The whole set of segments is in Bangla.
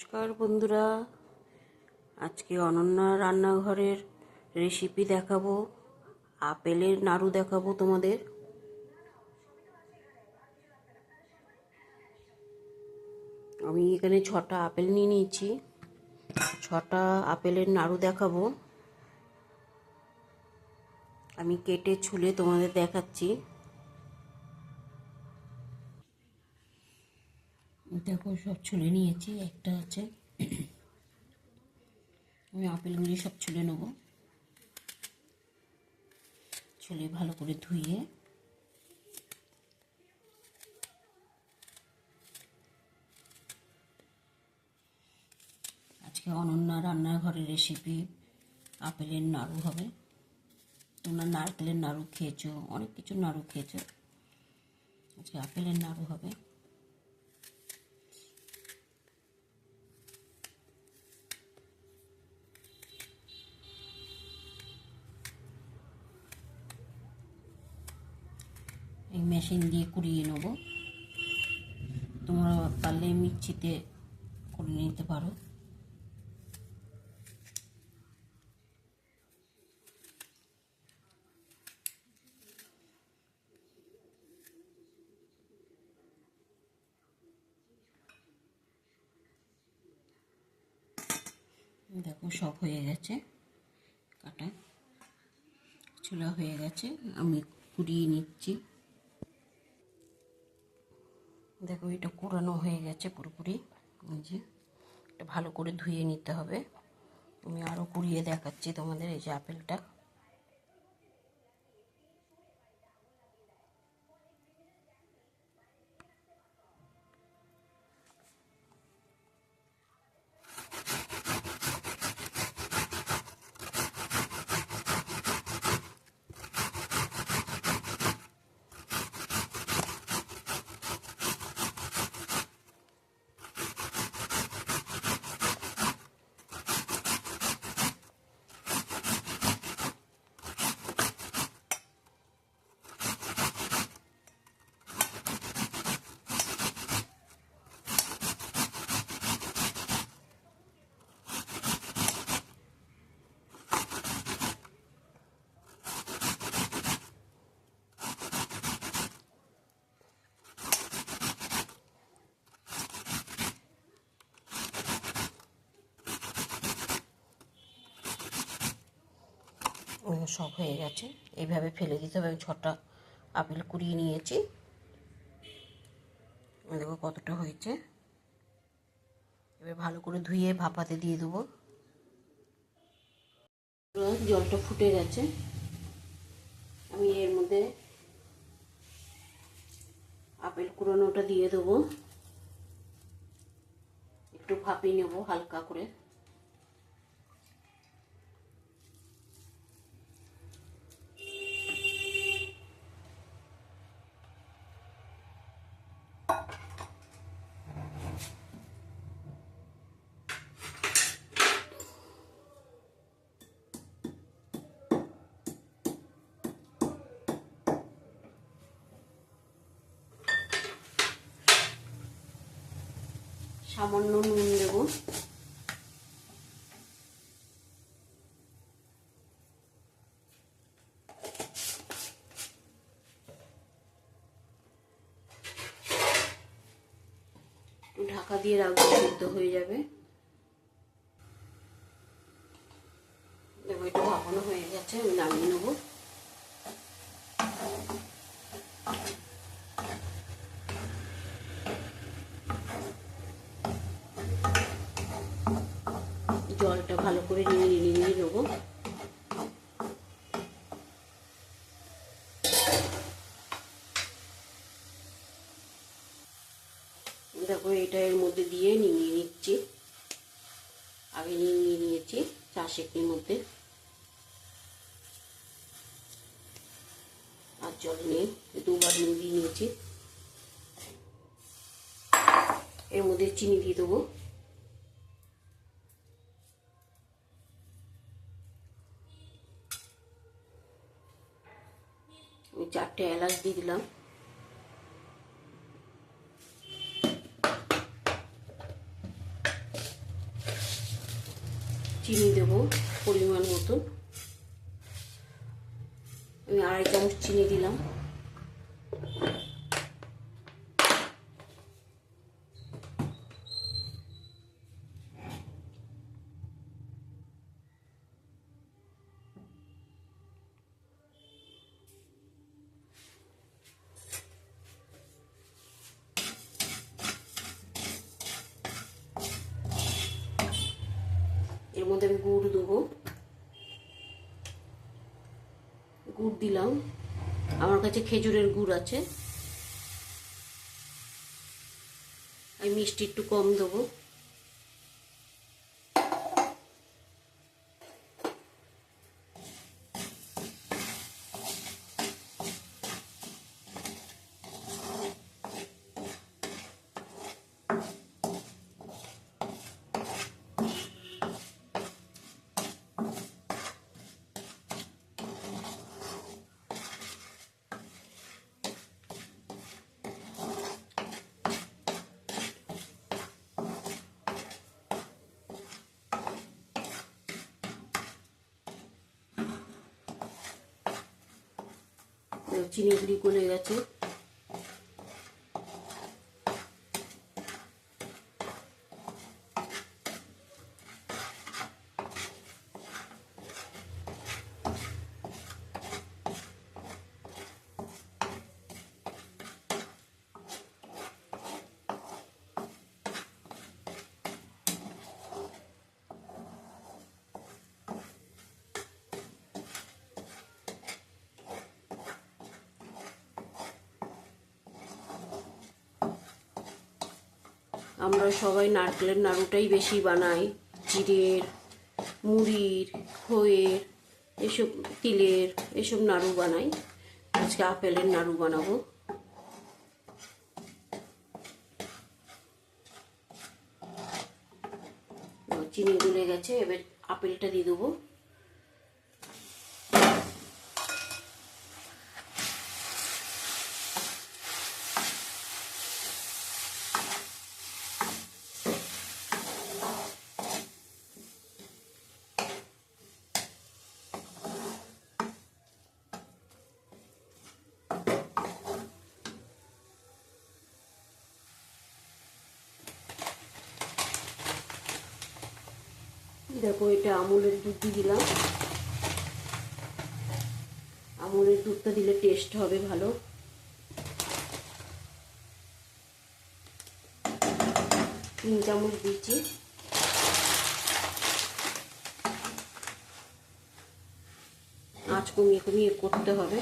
নমস্কার বন্ধুরা। আজকে অনন্যা রান্নাঘরের রেসিপি দেখাবো। আপেলের নাড়ু দেখাবো তোমাদের। আমি এখানে ছটা আপেল নিয়ে নিয়েছি। ছটা আপেলের নাড়ু দেখাবো। আমি কেটে ছুলে তোমাদের দেখাচ্ছি। দেখো, সব ছুলে নিয়েছি, একটা আছে। আমি আপেলগুলি সব ছুলে নেব। ছুলে ভালো করে ধুয়ে। আজকে অনন্যা রান্নাঘরের রেসিপি আপেলের নাড়ু হবে। তোমরা নারকেলের নাড়ু খেয়েছো, অনেক কিছু নাড়ু খেয়েছো। আজকে আপেলের নাড়ু হবে। এই মেশিন দিয়ে কুড়িয়ে নেব। তোমরা পারলে মিক্সিতে করে নিতে পারো। দেখো, সব হয়ে গেছে। কাটা। ছোলা হয়ে গেছে। আমি কুড়িয়ে নিচ্ছি। দেখো এটা কুড়ানো হয়ে গেছে পুরোপুরি। যে, এটা ভালো করে ধুয়ে নিতে হবে। আমি আরও কুড়িয়ে দেখাচ্ছি তোমাদের এই যে আপেলটা। সব হয়ে গেছে। এইভাবে ফেলে দিতে হবে। ছটা আপেল কুড়িয়ে নিয়েছি। দেখো কতটা হয়েছে। এবার ভালো করে ধুয়ে ভাপাতে দিয়ে দেবো। জলটা ফুটে গেছে। আমি এর মধ্যে আপেল কুড়োনোটা দিয়ে দেবো। একটু ভাপিয়ে নেব হালকা করে। সামান্য নুন দেব। ঢাকা দিয়ে রাখব, সিদ্ধ হয়ে যাবে। দেখো একটু ভাপানো হয়ে গেছে, আমি নামিয়ে নেব জলটা ভালো করে নিয়ে নিয়ে নিয়ে নেব দেখো এটা এর মধ্যে দিয়ে নিয়ে নিচ্ছি। আগে নিয়ে নিয়েছি চা শেকির মধ্যে। আর জল নিয়ে দুবার নিয়ে নিয়েছি। এর মধ্যে চিনি দিয়ে দেবো। চারটে এলাচ দিয়ে দিলাম। চিনি দেবো পরিমাণ মতো আমি আড়াই চামচ চিনি দিলাম। মধ্যে আমি গুড় দেবো। গুড় দিলাম। আমার কাছে খেজুরের গুড় আছে। আমি মিষ্টি একটু কম দেবো। চিনি গুঁড়ি গলে গেছে। আমরা সবাই নারকেলের নাড়ুটাই বেশি বানাই। জিরের, মুড়ির, খইয়ের, এসব তিলের, এসব নাড়ু বানাই। আজকে আপেলের নাড়ু বানাবো। চিনি গলে গেছে, এবার আপেলটা দিয়ে দেবো। দেখো, এটা আমুলের দুধ দিয়ে দিলাম। আমুলের দুধটা দিলে টেস্ট হবে ভালো। তিন চামচ দিচ্ছি। আঁচ কমিয়ে কমিয়ে করতে হবে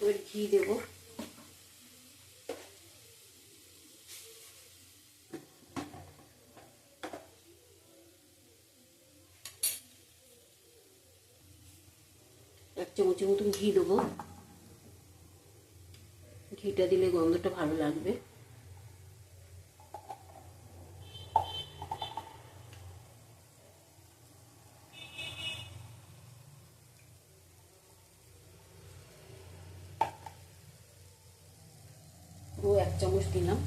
এবার ঘি দেবো? এক চামচের মতন ঘি দেবো। ঘিটা দিলে গন্ধটা ভালো লাগবে ও এক চামচ দিলাম।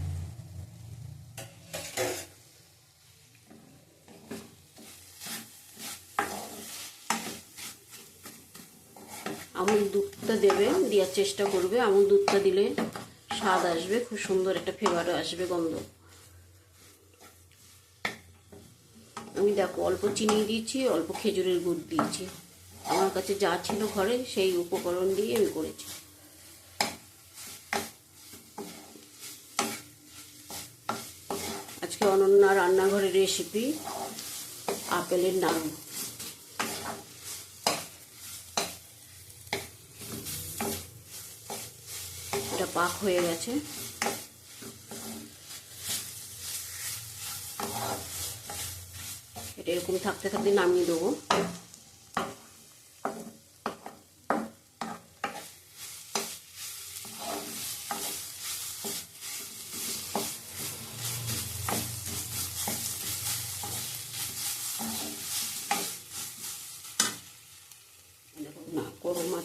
আমুল দুধটা দেবে, দেওয়ার চেষ্টা করবে। আমুল দুধটা দিলে স্বাদ আসবে, খুব সুন্দর একটা ফ্লেভারও আসবে, গন্ধ। আমি দেখো, অল্প চিনি দিয়েছি, অল্প খেজুরের গুড় দিয়েছি। আমার কাছে যা ছিল ঘরে, সেই উপকরণ দিয়ে আমি করেছি। আজকে রান্নাঘরের রেসিপি আপেলের নাম। এটা পাক হয়ে গেছে। এটা এরকম থাকতে থাকতে নামিয়ে দেবো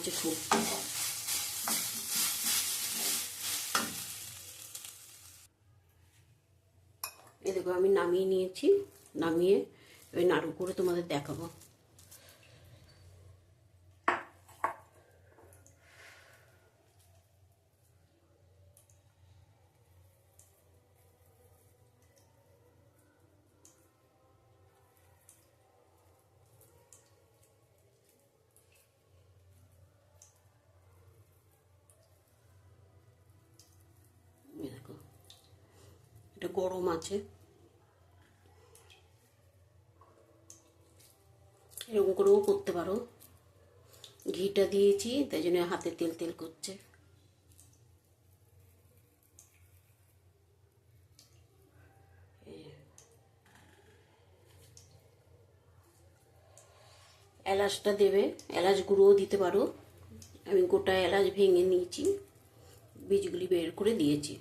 হয়েছে খুব এ দেখো আমি নামিয়ে নিয়েছি নামিয়ে ওই নাড়ু করে তোমাদের দেখাবো এই দেখো এটা গরম আছে। এরকম করেও করতে পারো। ঘিটা দিয়েছি, তাই জন্য হাতে তেল তেল করছে। এলাচটা দেবে, এলাচ গুঁড়োও দিতে পারো। আমি গোটা এলাচ ভেঙে নিয়েছি, বীজগুলি বের করে দিয়েছি।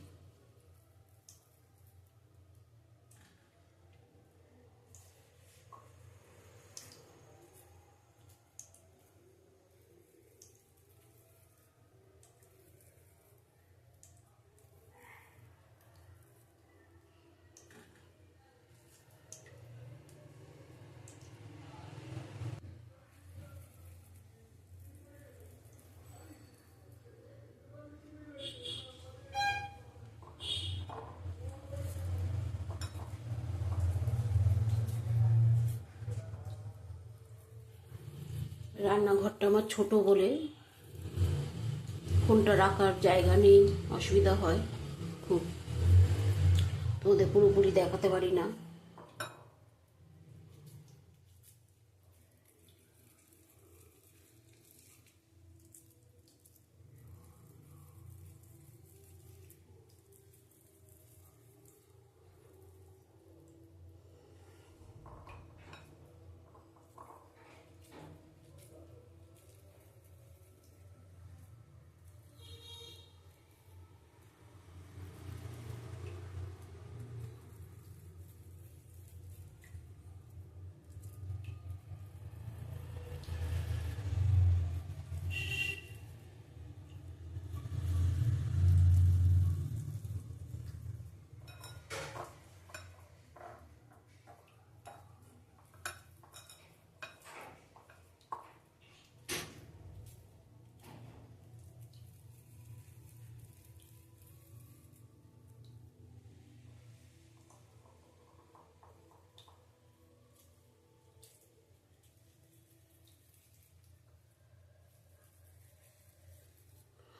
রান্নাঘরটা আমার ছোট বলে ফোনটা রাখার জায়গা নেই, অসুবিধা হয় খুব। তোমাদের পুরোপুরি দেখাতে পারি না।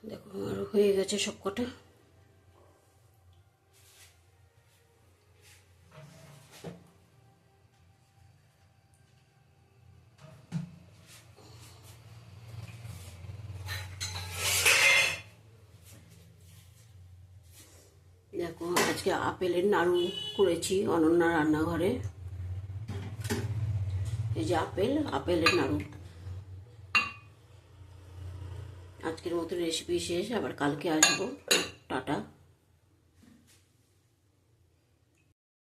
দেখো আমার হয়ে গেছে সব কটা দেখো, আজকে আপেলের নাড়ু করেছি অনন্যা রান্নাঘরে। এই যে আপেল, আপেলের নাড়ু। আজকের মতো রেসিপি শেষ আবার কালকে আসব। টাটা।